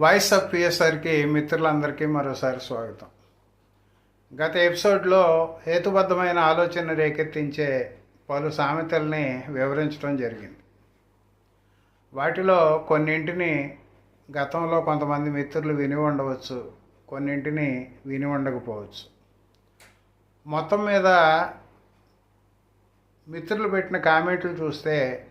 Voice of పిఎస్ఆర్కి మిత్రులందరికీ మరోసారి స్వాగతం. గత ఎపిసోడ్లో హేతుబద్ధమైన ఆలోచన రేకెత్తించే పలు సామెతల్ని వివరించడం జరిగింది. వాటిలో కొన్నింటిని గతంలో కొంతమంది మిత్రులు విని ఉండవచ్చు కొన్నింటిని విని ఉండకపోవచ్చు. మొత్తం మీద మిత్రులు పెట్టిన కామెంట్లు చూస్తే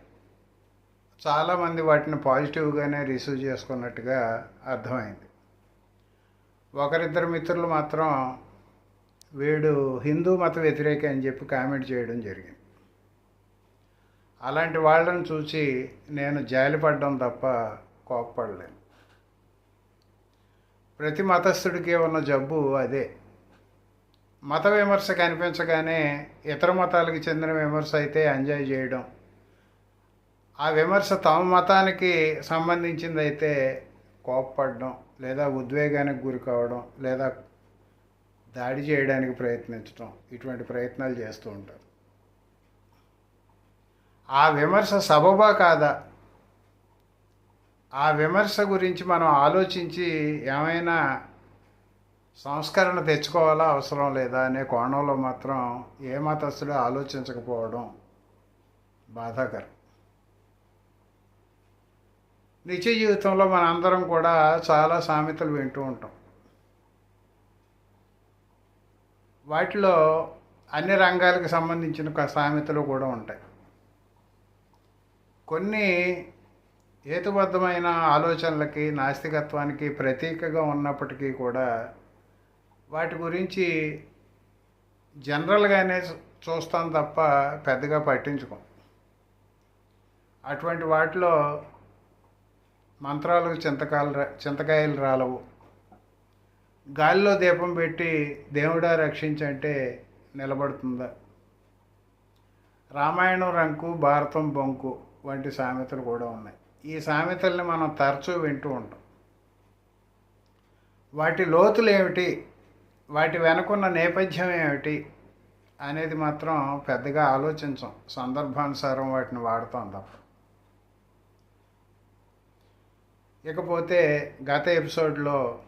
చాలామంది వాటిని పాజిటివ్గానే రిసీవ్ చేసుకున్నట్టుగా అర్థమైంది. ఒకరిద్దరు మిత్రులు మాత్రం వీడు హిందూ మత వ్యతిరేక అని చెప్పి కామెంట్ చేయడం జరిగింది. అలాంటి వాళ్ళని చూసి నేను జాలిపడ్డం తప్ప కోప్పడలేను. ప్రతి మతస్థుడికి ఉన్న జబ్బు అదే. మత విమర్శ కనిపించగానే ఇతర మతాలకు చెందిన విమర్శ అయితే ఎంజాయ్ చేయడం ఆ విమర్శ తమ మతానికి సంబంధించిందైతే అయితే కోప్పడడం లేదా ఉద్వేగానికి గురి కావడం లేదా దాడి చేయడానికి ప్రయత్నించడం ఇటువంటి ప్రయత్నాలు చేస్తూ ఉంటారు. ఆ విమర్శ సబబా కాదా? ఆ విమర్శ గురించి మనం ఆలోచించి ఏమైనా సంస్కరణ తెచ్చుకోవాలా అవసరం లేదా అనే కోణంలో మాత్రం ఏ మతస్థుడు ఆలోచించకపోవడం బాధాకరం. నిత్య జీవితంలో మనందరం కూడా చాలా సామెతలు వింటూ ఉంటాం. వాటిలో అన్ని రంగాలకు సంబంధించిన సామెతలు కూడా ఉంటాయి. కొన్ని హేతుబద్ధమైన ఆలోచనలకి నాస్తికత్వానికి ప్రతీకగా ఉన్నప్పటికీ కూడా వాటి గురించి జనరల్గానే చూస్తాం తప్ప పెద్దగా పట్టించుకోం. అటువంటి వాటిలో మంత్రాలకు చింతకాయలు రా చింతకాయలు రాలవు. గాలిలో దీపం పెట్టి దేవుడా రక్షించంటే నిలబడుతుందా? రామాయణం రంకు భారతం బొంకు వంటి సామెతలు కూడా ఉన్నాయి. ఈ సామెతల్ని మనం తరచూ వింటూ ఉంటాం. వాటి లోతులు ఏమిటి? వాటి వెనుకున్న నేపథ్యం ఏమిటి? అనేది మాత్రం పెద్దగా ఆలోచించం. సందర్భానుసారం వాటిని వాడతాం తప్ప. ఇకపోతే గత ఎపిసోడ్లో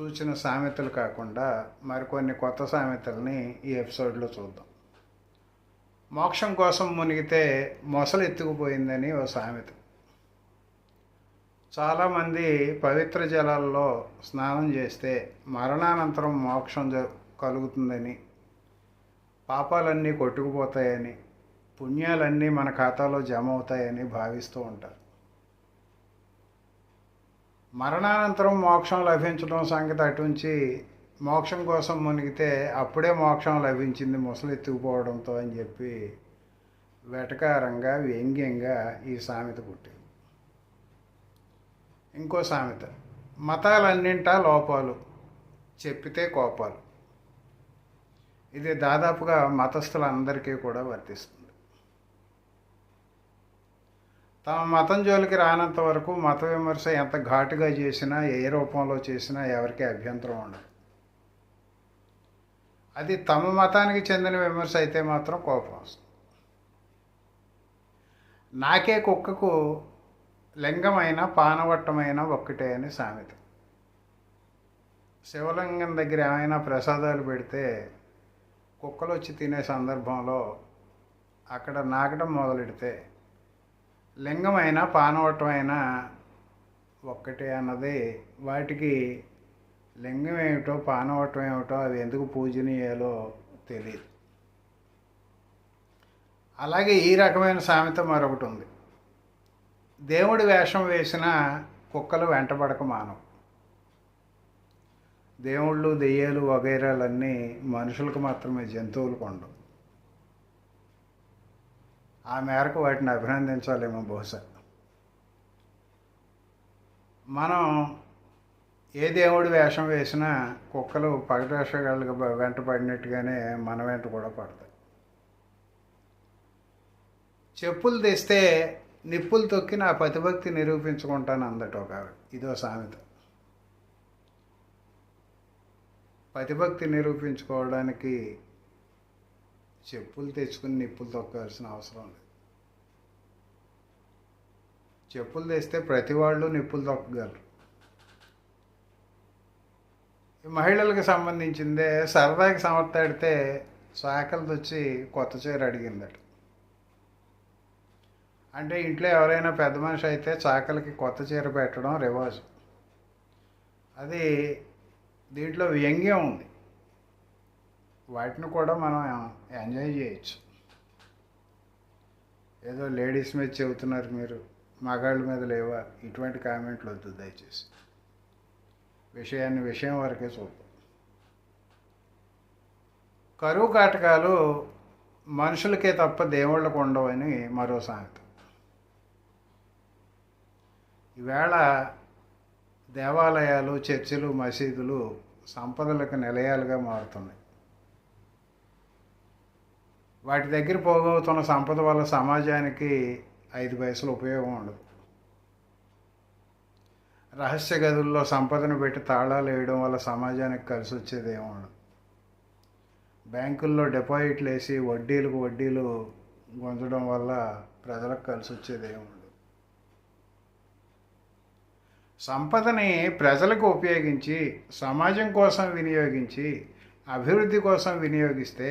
చూసిన సామెతలు కాకుండా మరికొన్ని కొత్త సామెతల్ని ఈ ఎపిసోడ్లో చూద్దాం. మోక్షం కోసం మునిగితే మొసలు ఎత్తుకుపోయిందని ఓ సామెత. చాలామంది పవిత్ర జలాల్లో స్నానం చేస్తే మరణానంతరం మోక్షం కలుగుతుందని పాపాలన్నీ కొట్టుకుపోతాయని పుణ్యాలన్నీ మన ఖాతాలో జమ అవుతాయని భావిస్తూ ఉంటారు. మరణానంతరం మోక్షం లభించడం సంగతి అటుంచి మోక్షం కోసం మునిగితే అప్పుడే మోక్షం లభించింది ముసలి ఎత్తుకుపోవడంతో అని చెప్పి వెటకారంగా వ్యంగ్యంగా ఈ సామెత పుట్టింది. ఇంకో సామెత. మతాలన్నింటా లోపాలు. చెప్పితే కోపాలు. ఇది దాదాపుగా మతస్థులందరికీ కూడా వర్తిస్తుంది. తమ మతం జోలికి రానంత వరకు మత విమర్శ ఎంత ఘాటుగా చేసినా ఏ రూపంలో చేసినా ఎవరికి అభ్యంతరం ఉండదు. అది తమ మతానికి చెందిన విమర్శ అయితే మాత్రం కోపం వస్తుంది. నాకే కుక్కకు లింగమైన పానవట్టమైన ఒక్కటే అని సామెత. శివలింగం దగ్గర ఏమైనా ప్రసాదాలు పెడితే కుక్కలు వచ్చి తినే సందర్భంలో అక్కడ నాకడం మొదలెడితే లింగమైన అయినా ఒక్కటే అన్నది. వాటికి లింగం ఏమిటో పానవటం ఏమిటో అవి ఎందుకు పూజనీయాలో తెలియదు అలాగే ఈ రకమైన సామెత మరొకటి ఉంది. దేవుడి వేషం వేసిన కుక్కలు వెంటబడక మానవు. దేవుళ్ళు దెయ్యాలు వగైరాలన్నీ మనుషులకు మాత్రమే జంతువులకు ఉండవు. ఆ మేరకు వాటిని అభినందించాలేమో బహుశా. మనం ఏ దేవుడు వేషం వేసినా కుక్కలు పగటేషగాళ్ళకి వెంట పడినట్టుగానే మన వెంట కూడా పడతాయి. చెప్పులు తెస్తే నిప్పులు తొక్కి నా పతిభక్తి నిరూపించుకుంటాను అందట ఒక ఇదో సామెత. పతిభక్తి నిరూపించుకోవడానికి చెప్పులు తెచ్చుకుని నిప్పులు తొక్కాల్సిన అవసరం లేదు. చెప్పులు తెస్తే ప్రతి వాళ్ళు నిప్పులు తొక్కగలరు. ఈ మహిళలకు సంబంధించిందే సరదాకి సమర్థాడితే సాకలతో వచ్చి కొత్త చీర అడిగిందట. అంటే ఇంట్లో ఎవరైనా పెద్ద మనిషి అయితే చాకలికి కొత్త చీర పెట్టడం రివాజు. అది దీంట్లో వ్యంగ్యం ఉంది. వాటిని కూడా మనం ఎంజాయ్ చేయొచ్చు. ఏదో లేడీస్ మీద చెబుతున్నారు మీరు మగాళ్ళ మీద లేవా ఇటువంటి కామెంట్లు వద్దు దయచేసి. విషయాన్ని విషయం వరకే చూద్దాం. కరువు కాటకాలు మనుషులకే తప్ప దేవుళ్ళకు ఉండవని మరో సామెత ఈవేళ దేవాలయాలు చర్చిలు మసీదులు సంపదలకు నిలయాలుగా మారుతున్నాయి. వాటి దగ్గర పోగవుతున్న సంపద వల్ల సమాజానికి ఐదు పైసలు ఉపయోగం ఉండదు. రహస్య గదుల్లో సంపదను పెట్టి తాళాలు వేయడం వల్ల సమాజానికి కలిసి వచ్చేది ఏమి బ్యాంకుల్లో డిపాజిట్లు వేసి వడ్డీలకు వడ్డీలు గుంజడం వల్ల ప్రజలకు కలిసి వచ్చేది ఏమి సంపదని ప్రజలకు ఉపయోగించి సమాజం కోసం వినియోగించి అభివృద్ధి కోసం వినియోగిస్తే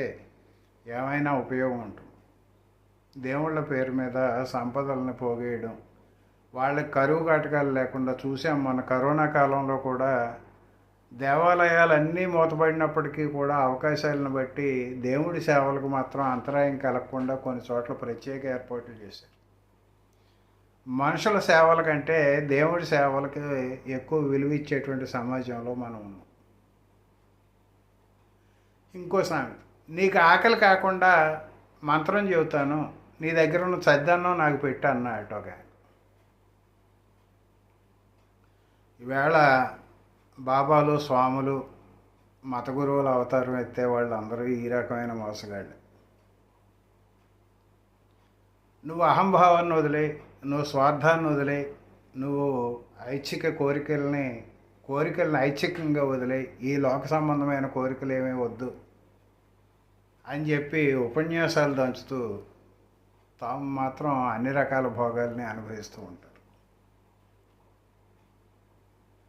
ఏమైనా ఉపయోగం ఉంటుంది. దేవుళ్ళ పేరు మీద సంపదలను పోగేయడం. వాళ్ళకి కరువు కాటకాలు లేకుండా చూసాం మన కరోనా కాలంలో కూడా దేవాలయాలు అన్నీ మూతపడినప్పటికీ కూడా అవకాశాలను బట్టి దేవుడి సేవలకు మాత్రం అంతరాయం కలగకుండా కొన్ని చోట్ల ప్రత్యేక ఏర్పాట్లు చేశారు. మనుషుల సేవల కంటే దేవుడి సేవలకి ఎక్కువ విలువ ఇచ్చేటువంటి సమాజంలో మనం ఉన్నాం. ఇంకో సామెత. నీకు ఆకలి కాకుండా మంత్రం చెబుతాను నీ దగ్గర ఉన్న చద్దన్నం నాకు పెట్టు అన్నాడు ఒక ఈవేళ బాబాలు స్వాములు మత గురువులు అవతారం ఎత్తే వాళ్ళు అందరూ ఈ రకమైన మోసగాళ్ళు. నువ్వు అహంభావాన్ని వదిలే నువ్వు స్వార్థాన్ని వదిలే నువ్వు ఐచ్ఛిక కోరికల్ని కోరికల్ని ఐచ్ఛికంగా వదిలే ఈ లోక సంబంధమైన కోరికలు ఏమీ వద్దు. అని చెప్పి ఉపన్యాసాలు దంచుతూ తాము మాత్రం అన్ని రకాల భోగాల్ని అనుభవిస్తూ ఉంటారు.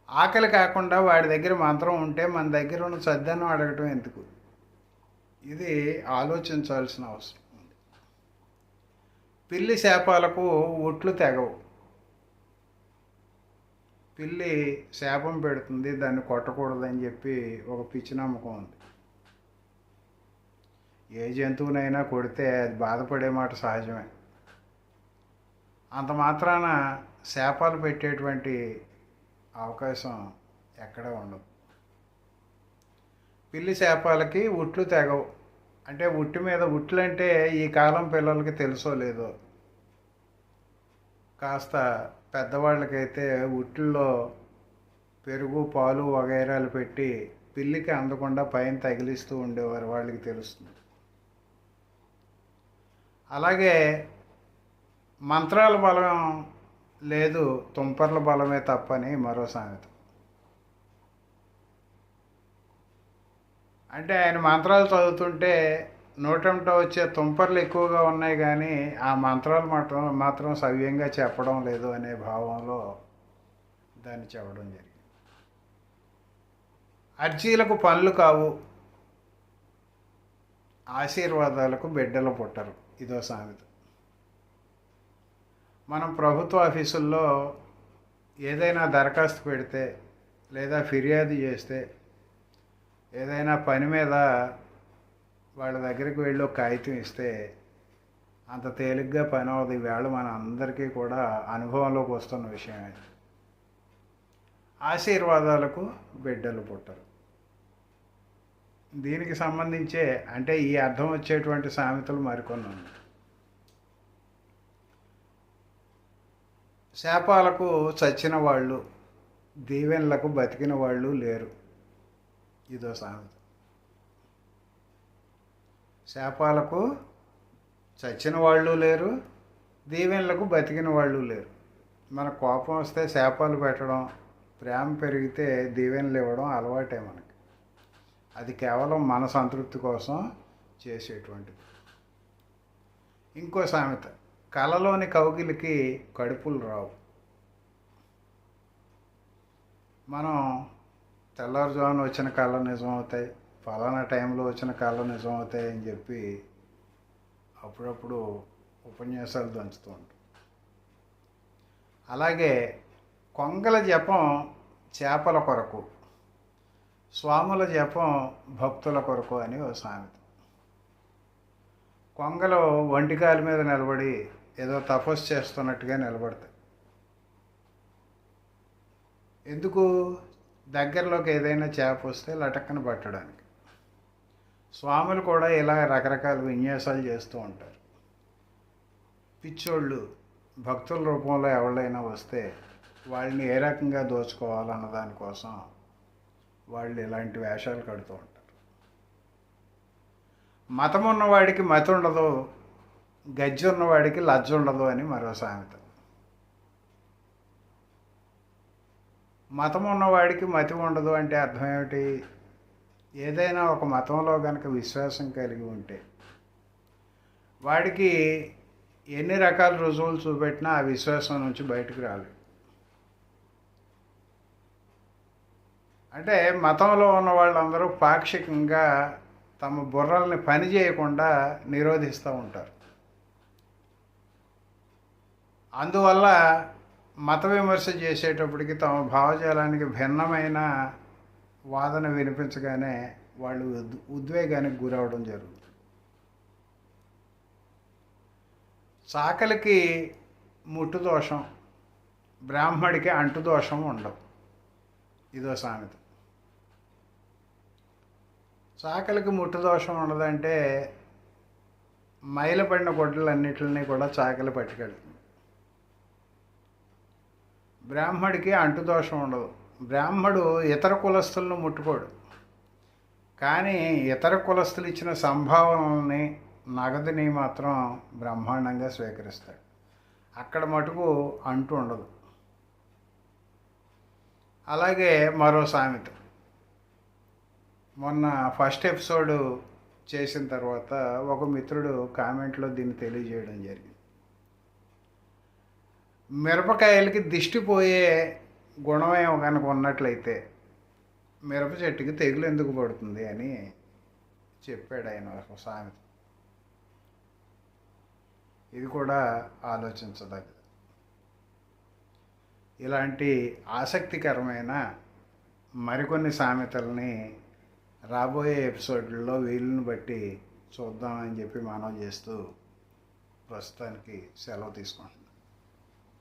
ఆకలి కాకుండా వాడి దగ్గర మంత్రం ఉంటే మన దగ్గర ఉన్న సద్దనం అడగటం ఎందుకు? ఇది ఆలోచించాల్సిన అవసరం ఉంది. పిల్లి శాపాలకు ఒట్లు తెగవు. పిల్లి శాపం పెడుతుంది దాన్ని కొట్టకూడదని చెప్పి ఒక పిచ్చి నమ్మకం ఉంది. ఏ జంతువునైనా కొడితే అది బాధపడే మాట సహజమే. అంత మాత్రాన శాపాలు పెట్టేటువంటి అవకాశం ఎక్కడ ఉండదు. పిల్లి శాపాలకి ఉట్లు తెగవు. అంటే ఉట్టి మీద ఉట్లు అంటే ఈ కాలం పిల్లలకి తెలుసో లేదో? కాస్త పెద్దవాళ్ళకైతే ఉట్లలో పెరుగు పాలు వగైరాలు పెట్టి పిల్లికి అందకుండా పైన తగిలిస్తూ ఉండేవారు వాళ్ళకి తెలుస్తుంది. అలాగే మంత్రాల బలం లేదు తుంపర్ల బలమే తప్పని మరో సామెత. అంటే ఆయన మంత్రాలు చదువుతుంటే నోటంట వచ్చే తుంపర్లు ఎక్కువగా ఉన్నాయి కానీ ఆ మంత్రాలు మాత్రం మాత్రం సవ్యంగా చెప్పడం లేదు అనే భావంలో దాన్ని చెప్పడం జరిగింది. అర్జీలకు పనులు కావు ఆశీర్వాదాలకు బిడ్డలు పుట్టరు. ఇదో సామెత. మనం ప్రభుత్వ ఆఫీసుల్లో ఏదైనా దరఖాస్తు పెడితే లేదా ఫిర్యాదు చేస్తే ఏదైనా పని మీద వాళ్ళ దగ్గరికి వెళ్ళి ఒక కాగితం ఇస్తే అంత తేలిగ్గా పని అవ్వదు. ఈవేళ మన అందరికీ కూడా అనుభవంలోకి వస్తున్న విషయమే. ఆశీర్వాదాలకు బిడ్డలు పుట్టరు. దీనికి సంబంధించే అంటే ఈ అర్థం వచ్చేటువంటి సామెతలు మరికొన్ని ఉన్నాయి. శాపాలకు చచ్చిన వాళ్ళు దీవెనలకు బతికిన వాళ్ళు లేరు. ఇదో సామెత. శాపాలకు చచ్చిన వాళ్ళు లేరు దీవెనలకు బతికిన వాళ్ళు లేరు. మన కోపం వస్తే శాపాలు పెట్టడం ప్రేమ పెరిగితే దీవెనలు ఇవ్వడం అలవాటే మనకి. అది కేవలం మన సంతృప్తి కోసం చేసేటువంటిది. ఇంకో సామెత కలలోని కౌగిలికి కడుపులు రావు. మనం తెల్లవారుజామున వచ్చిన కళ నిజం అవుతాయి ఫలానా టైంలో వచ్చిన కళ నిజం అవుతాయి అని చెప్పి అప్పుడప్పుడు ఉపన్యాసాలు దంచుతూ ఉంటాం. అలాగే కొంగల జపం చేపల కొరకు. స్వాముల జపం భక్తుల కొరకు అని ఓ సామెత. కొంగలు ఒంటికాయల మీద నిలబడి ఏదో తపస్సు చేస్తున్నట్టుగా నిలబడతాయి. ఎందుకు? దగ్గరలోకి ఏదైనా చేప వస్తే లటక్కన పట్టడానికి. స్వాములు కూడా ఇలా రకరకాల విన్యాసాలు చేస్తూ ఉంటారు. పిచ్చోళ్ళు భక్తుల రూపంలో ఎవళ్ళైనా వస్తే వాళ్ళని ఏ రకంగా దోచుకోవాలన్న దానికోసం వాళ్ళు ఇలాంటి వేషాలు కడుతూ ఉంటారు. మతం ఉన్నవాడికి మతి ఉండదు గజ్జి ఉన్నవాడికి లజ్జ ఉండదు అని మరో సామెత. మతం ఉన్నవాడికి మతి ఉండదు అంటే అర్థం ఏమిటి? ఏదైనా ఒక మతంలో కనుక విశ్వాసం కలిగి ఉంటే వాడికి ఎన్ని రకాల రుజువులు చూపెట్టినా ఆ విశ్వాసం నుంచి బయటకు రాలేదు. అంటే మతంలో ఉన్న వాళ్ళందరూ పాక్షికంగా తమ బుర్రల్ని పని చేయకుండా నిరోధిస్తూ ఉంటారు. అందువల్ల మత విమర్శ చేసేటప్పటికి తమ భావజాలానికి భిన్నమైన వాదన వినిపించగానే వాళ్ళు ఉద్- ఉద్వేగానికి గురవడం జరుగుతుంది. చాకలికి ముట్టు దోషం బ్రాహ్మడికి అంటు దోషం ఉండవు. ఇదో సామెత. చాకలికి ముట్టు దోషం ఉండదంటే మైల పడిన గొడ్డలన్నిటిని కూడా చాకలి పట్టుకెళ్తుంది. బ్రాహ్మడికి అంటు దోషం ఉండదు. బ్రాహ్మడు ఇతర కులస్తులను ముట్టుకోడు. కానీ ఇతర కులస్తులు ఇచ్చిన సంభావనల్ని నగదుని మాత్రం బ్రహ్మాండంగా స్వీకరిస్తాడు. అక్కడ మటుకు అంటు ఉండదు. అలాగే మరో సామెత. మొన్న ఫస్ట్ ఎపిసోడ్ చేసిన తర్వాత ఒక మిత్రుడు కామెంట్లో దీన్ని తెలియజేయడం జరిగింది. మిరపకాయలకి దిష్టి పోయే గుణమే కనుక ఉన్నట్లయితే మిరప చెట్టుకి తెగులు ఎందుకు పడుతుంది అని చెప్పాడు ఆయన ఒక సామెత. ఇది కూడా ఆలోచించదగ్గది. ఇలాంటి ఆసక్తికరమైన మరికొన్ని సామెతల్ని రాబోయే ఎపిసోడ్లలో వీలుని బట్టి చూద్దామని చెప్పి మనం చేస్తూ ప్రస్తుతానికి సెలవు తీసుకుంటున్నాం